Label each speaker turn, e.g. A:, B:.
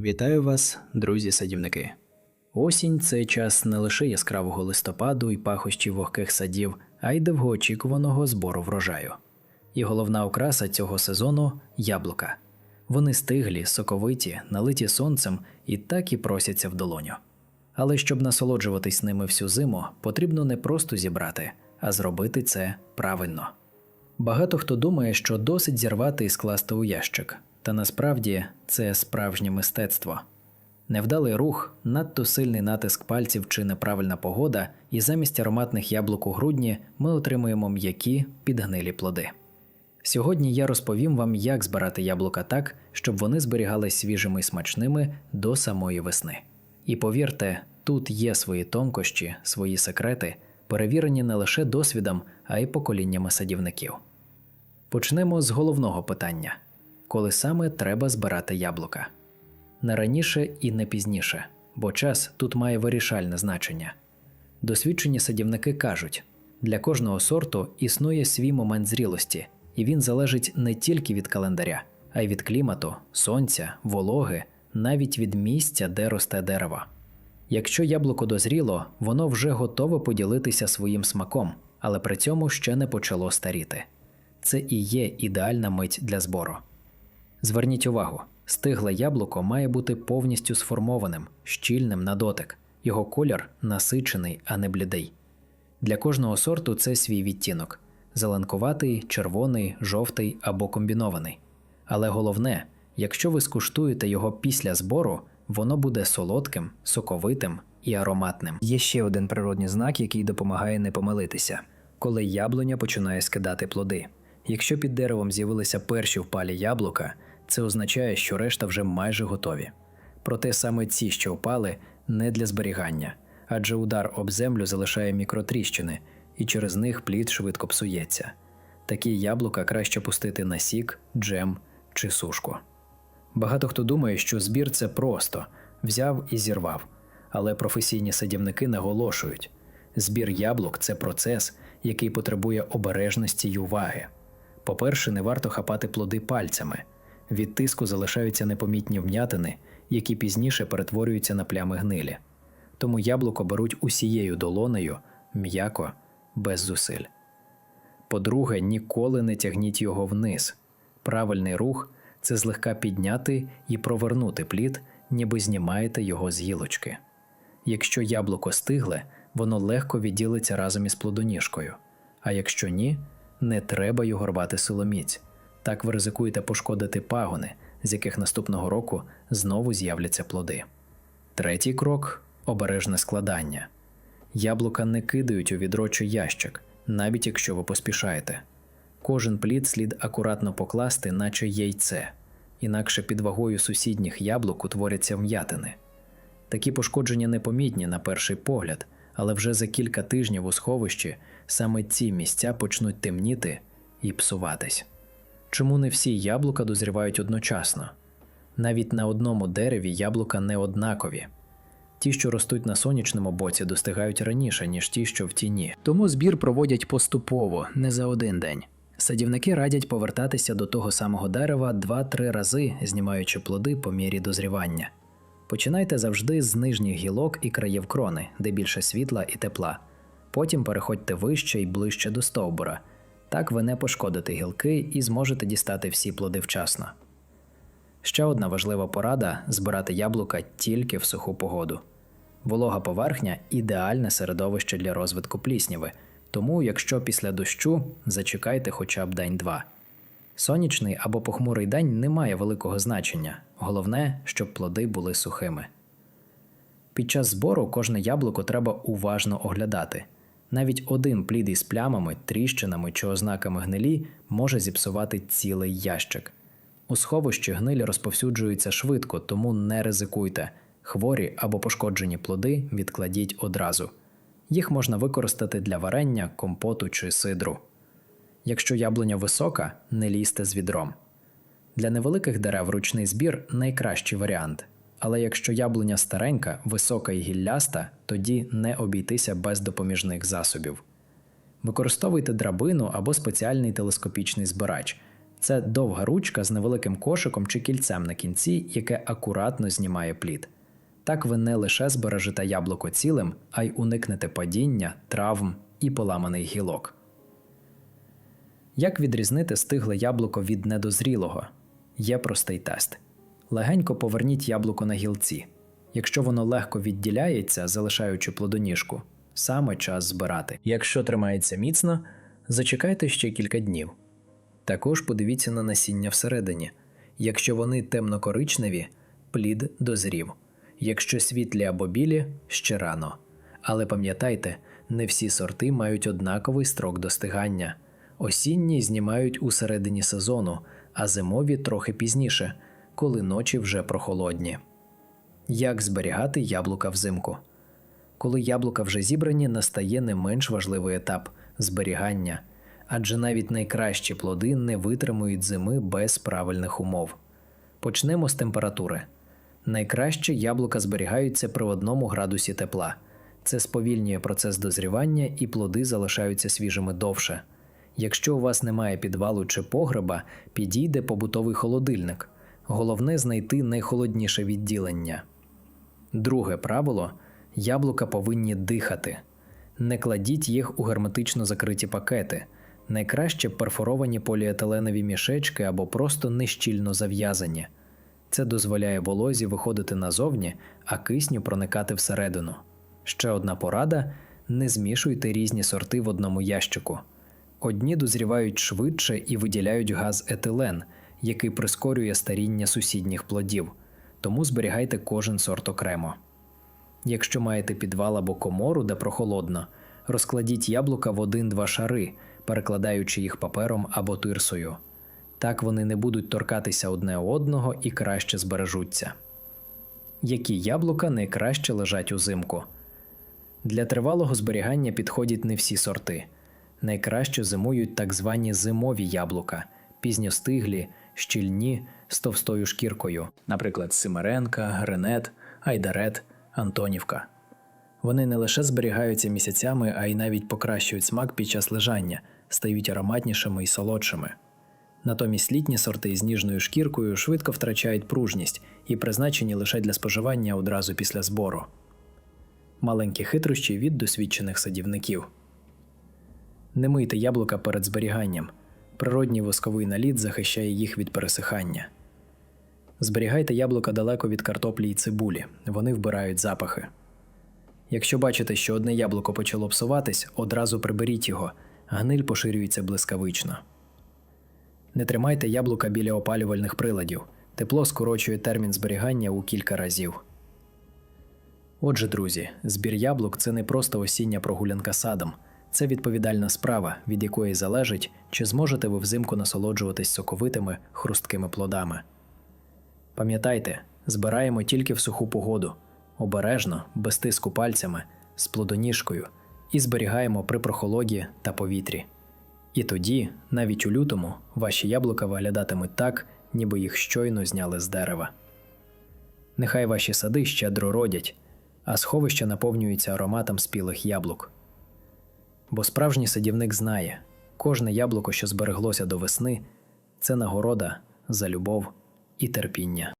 A: Вітаю вас, друзі-садівники. Осінь це час не лише яскравого листопаду і пахощів вогких садів, а й довгоочікуваного збору врожаю. І головна окраса цього сезону яблука. Вони стиглі, соковиті, налиті сонцем і так і просяться в долоню. Але щоб насолоджуватись ними всю зиму, потрібно не просто зібрати, а зробити це правильно. Багато хто думає, що досить зірвати і скласти у ящик, та насправді це справжнє мистецтво. Невдалий рух, надто сильний натиск пальців чи неправильна погода, і замість ароматних яблук у грудні ми отримуємо м'які підгнилі плоди. Сьогодні я розповім вам, як збирати яблука так, щоб вони зберігались свіжими і смачними до самої весни. І повірте, тут є свої тонкощі, свої секрети, перевірені не лише досвідом, а й поколіннями садівників. Почнемо з головного питання: коли саме треба збирати яблука? Не раніше і не пізніше, бо час тут має вирішальне значення. Досвідчені садівники кажуть, для кожного сорту існує свій момент зрілості, і він залежить не тільки від календаря, а й від клімату, сонця, вологи, навіть від місця, де росте дерево. Якщо яблуко дозріло, воно вже готове поділитися своїм смаком, але при цьому ще не почало старіти. Це і є ідеальна мить для збору. Зверніть увагу, стигле яблуко має бути повністю сформованим, щільним на дотик. Його колір насичений, а не блідий. Для кожного сорту це свій відтінок: зеленкуватий, червоний, жовтий або комбінований. Але головне, якщо ви скуштуєте його після збору, воно буде солодким, соковитим і ароматним.
B: Є ще один природний знак, який допомагає не помилитися, коли яблуня починає скидати плоди. Якщо під деревом з'явилися перші впалі яблука, це означає, що решта вже майже готові. Проте саме ці, що впали, не для зберігання, адже удар об землю залишає мікротріщини, і через них плід швидко псується. Такі яблука краще пустити на сік, джем чи сушку. Багато хто думає, що збір це просто взяв і зірвав, але професійні садівники наголошують: збір яблук це процес, який потребує обережності й уваги. По-перше, не варто хапати плоди пальцями. Від тиску залишаються непомітні вм'ятини, які пізніше перетворюються на плями гнилі. Тому яблуко беруть усією долонею, м'яко, без зусиль. По-друге, ніколи не тягніть його вниз. Правильний рух це злегка підняти і провернути плід, ніби знімаєте його з гілочки. Якщо яблуко стигле, воно легко відділиться разом із плодоніжкою, а якщо ні, не треба його рвати силоміць. Так ви ризикуєте пошкодити пагони, з яких наступного року знову з'являться плоди. Третій крок обережне складання. Яблука не кидають у відро чи ящик, навіть якщо ви поспішаєте. Кожен плід слід акуратно покласти, наче яйце, інакше під вагою сусідніх яблук утворяться вм'ятини. Такі пошкодження непомітні на перший погляд, але вже за кілька тижнів у сховищі саме ці місця почнуть темніти і псуватись. Чому не всі яблука дозрівають одночасно? Навіть на одному дереві яблука не однакові. Ті, що ростуть на сонячному боці, достигають раніше, ніж ті, що в тіні. Тому збір проводять поступово, не за один день. Садівники радять повертатися до того самого дерева 2-3 рази, знімаючи плоди по мірі дозрівання. Починайте завжди з нижніх гілок і країв крони, де більше світла і тепла. Потім переходьте вище і ближче до стовбура. Так ви не пошкодите гілки і зможете дістати всі плоди вчасно. Ще одна важлива порада збирати яблука тільки в суху погоду. Волога поверхня ідеальне середовище для розвитку плісняви, тому якщо після дощу зачекайте хоча б день-два. Сонячний або похмурий день не має великого значення, головне, щоб плоди були сухими. Під час збору кожне яблуко треба уважно оглядати. Навіть один плід із плямами, тріщинами чи ознаками гнилі може зіпсувати цілий ящик. У сховищі гнилі розповсюджуються швидко, тому не ризикуйте. Хворі або пошкоджені плоди відкладіть одразу. Їх можна використати для варення, компоту чи сидру. Якщо яблуня висока, не лізьте з відром. Для невеликих дерев ручний збір найкращий варіант. Але якщо яблуня старенька, висока і гілляста, тоді не обійтися без допоміжних засобів. Використовуйте драбину або спеціальний телескопічний збирач.
A: Це довга ручка з невеликим кошиком чи кільцем на кінці, яке акуратно знімає плід. Так ви не лише збережете яблуко цілим, а й уникнете падіння, травм і поламаних гілок. Як відрізнити стигле яблуко від недозрілого? Є простий тест. Легенько поверніть яблуко на гілці. Якщо воно легко відділяється, залишаючи плодоніжку, саме час збирати. Якщо тримається міцно, зачекайте ще кілька днів. Також подивіться на насіння всередині. Якщо вони темно-коричневі, плід дозрів. Якщо світлі або білі, ще рано. Але пам'ятайте, не всі сорти мають однаковий строк достигання. Осінні знімають у середині сезону, а зимові трохи пізніше, коли ночі вже прохолодні. Як зберігати яблука взимку? Коли яблука вже зібрані, настає не менш важливий етап зберігання, адже навіть найкращі плоди не витримують зими без правильних умов. Почнемо з температури. Найкраще яблука зберігаються при одному градусі тепла. Це сповільнює процес дозрівання і плоди залишаються свіжими довше. Якщо у вас немає підвалу чи погреба, підійде побутовий холодильник. Головне знайти найхолодніше відділення. Друге правило яблука повинні дихати. Не кладіть їх у герметично закриті пакети. Найкраще перфоровані поліетиленові мішечки або просто нещільно зав'язані. Це дозволяє волозі виходити назовні, а кисню проникати всередину. Ще одна порада: не змішуйте різні сорти в одному ящику. Одні дозрівають швидше і виділяють газ етилен, який прискорює старіння сусідніх плодів, тому зберігайте кожен сорт окремо. Якщо маєте підвал або комору, де прохолодно, розкладіть яблука в один-два шари, перекладаючи їх папером або тирсою. Так вони не будуть торкатися одне одного і краще збережуться. Які яблука найкраще лежать узимку? Для тривалого зберігання підходять не всі сорти. Найкраще зимують так звані зимові яблука, пізньостиглі, щільні з товстою шкіркою, наприклад, Симиренка, Гренет, Айдарет, Антонівка. Вони не лише зберігаються місяцями, а й навіть покращують смак під час лежання, стають ароматнішими і солодшими. Натомість літні сорти з ніжною шкіркою швидко втрачають пружність і призначені лише для споживання одразу після збору. Маленькі хитрощі від досвідчених садівників. Не мийте яблука перед зберіганням. Природній восковий наліт захищає їх від пересихання. Зберігайте яблука далеко від картоплі і цибулі, вони вбирають запахи. Якщо бачите, що одне яблуко почало псуватись, одразу приберіть його, гниль поширюється блискавично. Не тримайте яблука біля опалювальних приладів. Тепло скорочує термін зберігання у кілька разів. Отже, друзі, збір яблук це не просто осіння прогулянка садом, це відповідальна справа, від якої залежить, чи зможете ви взимку насолоджуватись соковитими, хрусткими плодами. Пам'ятайте, збираємо тільки в суху погоду, обережно, без тиску пальцями, з плодоніжкою і зберігаємо при прохолоді та повітрі. І тоді, навіть у лютому, ваші яблука виглядатимуть так, ніби їх щойно зняли з дерева. Нехай ваші сади щедро родять, а сховища наповнюються ароматом спілих яблук. Бо справжній садівник знає, кожне яблуко, що збереглося до весни, це нагорода за любов і терпіння.